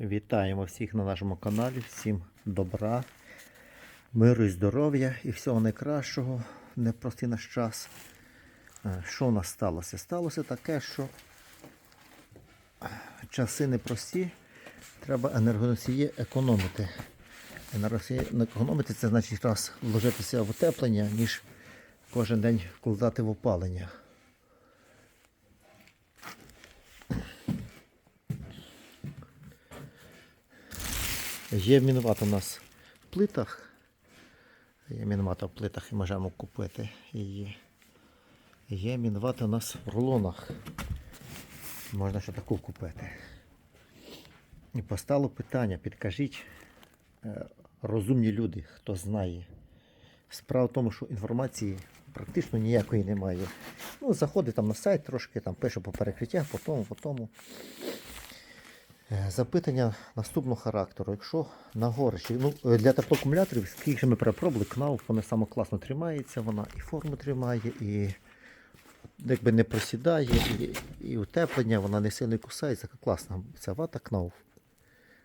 Вітаємо всіх на нашому каналі, всім добра, миру і здоров'я і всього найкращого непростий наш час. Е, Що у нас сталося? Сталося таке, що часи непрості, треба енергоносії економити. Енергоносії економити це значить раз вложитися в утеплення, ніж кожен день вкладати в опалення. Є мінват у нас в плитах. Є мінвата в плитах і можемо купити її. Є мінвата у нас в рулонах. Можна ще таку купити. І постало питання, підкажіть, е, розумні люди, хто знає. Справа в тому, що інформації практично ніякої немає. Ну, заходить там на сайт трошки, там пише по перекриттях, по тому, по тому. Е, Запитання наступного характеру. Якщо на горищі, ну, е, для теплоакумуляторів, скільки ми перепробували, КНАУ, вона саме класно тримається, вона і форму тримає, і якби не просідає, і, і утеплення, вона не сильно кусається. Класна. Ця вата КНАУ.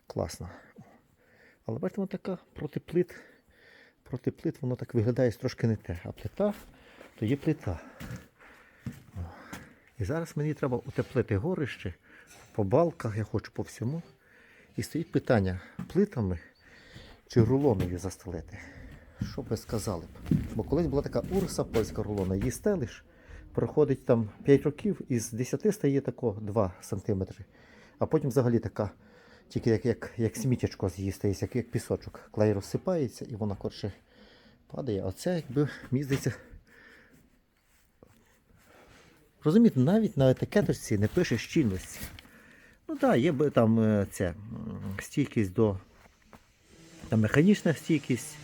Класна. Але бачите, вона така проти плит. Проти плит воно так виглядає трошки не те. А плита, то є плита. І зараз мені треба утеплити горище по балках, я хочу по всьому. І стоїть питання, плитами чи рулоною застелити. Що ви сказали б? Бо колись була така урса польська рулона, її стелиш, проходить там 5 років, із 10 стає тако 2 см. А потім взагалі така, тільки як, як, як сміттячко з стається, як, як пісочок. Клей розсипається і вона коротше падає. А це якби мені. Розумієте, навіть на етикеточці не пише щільності. Так, є там е, це, стійкість до там, механічна стійкість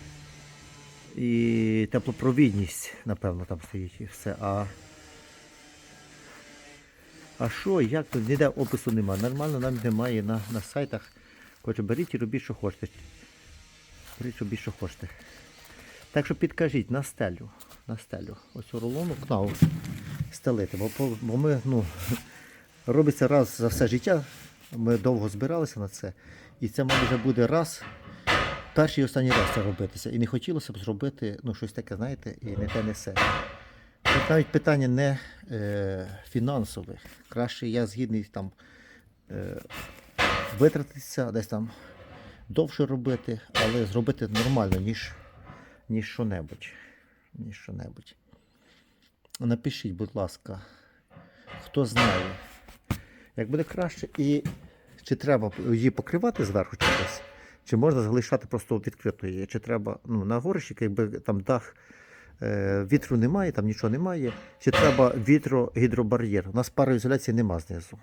і теплопровідність, напевно, там стоїть і все. А а що, як тут ніде опису немає. Нормально нам немає на, на сайтах. Коротше, беріть і робіть, що хочете. Беріть, робіть, що хочете. Так що підкажіть на стелю. На стелю. У рулону кнау стелити. Бо, бо ми, ну, робиться раз за все життя. Ми довго збиралися на це. І це, вже буде раз, перший і останній раз це робитися. І не хотілося б зробити ну, щось таке, знаєте, і не те несе. Тут навіть питання не е, фінансове. Краще я згідний там е, витратитися, десь там довше робити, але зробити нормально, ніж, ніж що-небудь. Ніж що-небудь. Напишіть, будь ласка, хто знає, як буде краще, і чи треба її покривати зверху чимось, чи можна залишати просто відкритою, чи треба ну, на горищі, якби там дах е, вітру немає, там нічого немає, чи треба вітро-гідробар'єр. У нас пароізоляції нема знизу.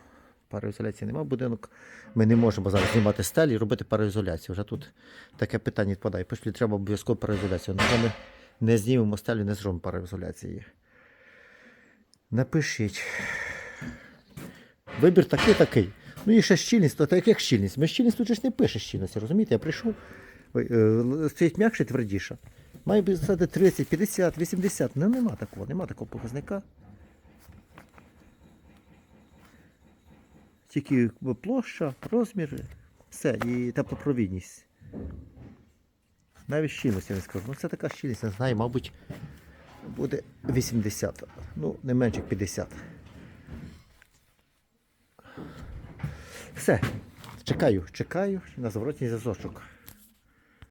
Пароізоляції нема будинок. Ми не можемо зараз знімати стелі і робити пароізоляцію. Вже тут таке питання відпадає. Пішли, треба обов'язково пароізоляцію. Ну, ми не знімемо стелю, не зробимо пароізоляції. Напишіть. Вибір такий такий. Ну і ще щільність, то так як щільність. Ми щільність тут ж не пише щільності, розумієте? Я прийшов, е, стоїть м'якше, твердіше. Має би 30, 50, 80. Ну нема такого, нема такого показника. Тільки площа, розміри, все, і теплопровідність. Навіть щільність я не скажу. Ну це така щільність, не знаю, мабуть, буде 80. Ну, не менше 50. Все. Чекаю, чекаю на зворотній зв'язочок.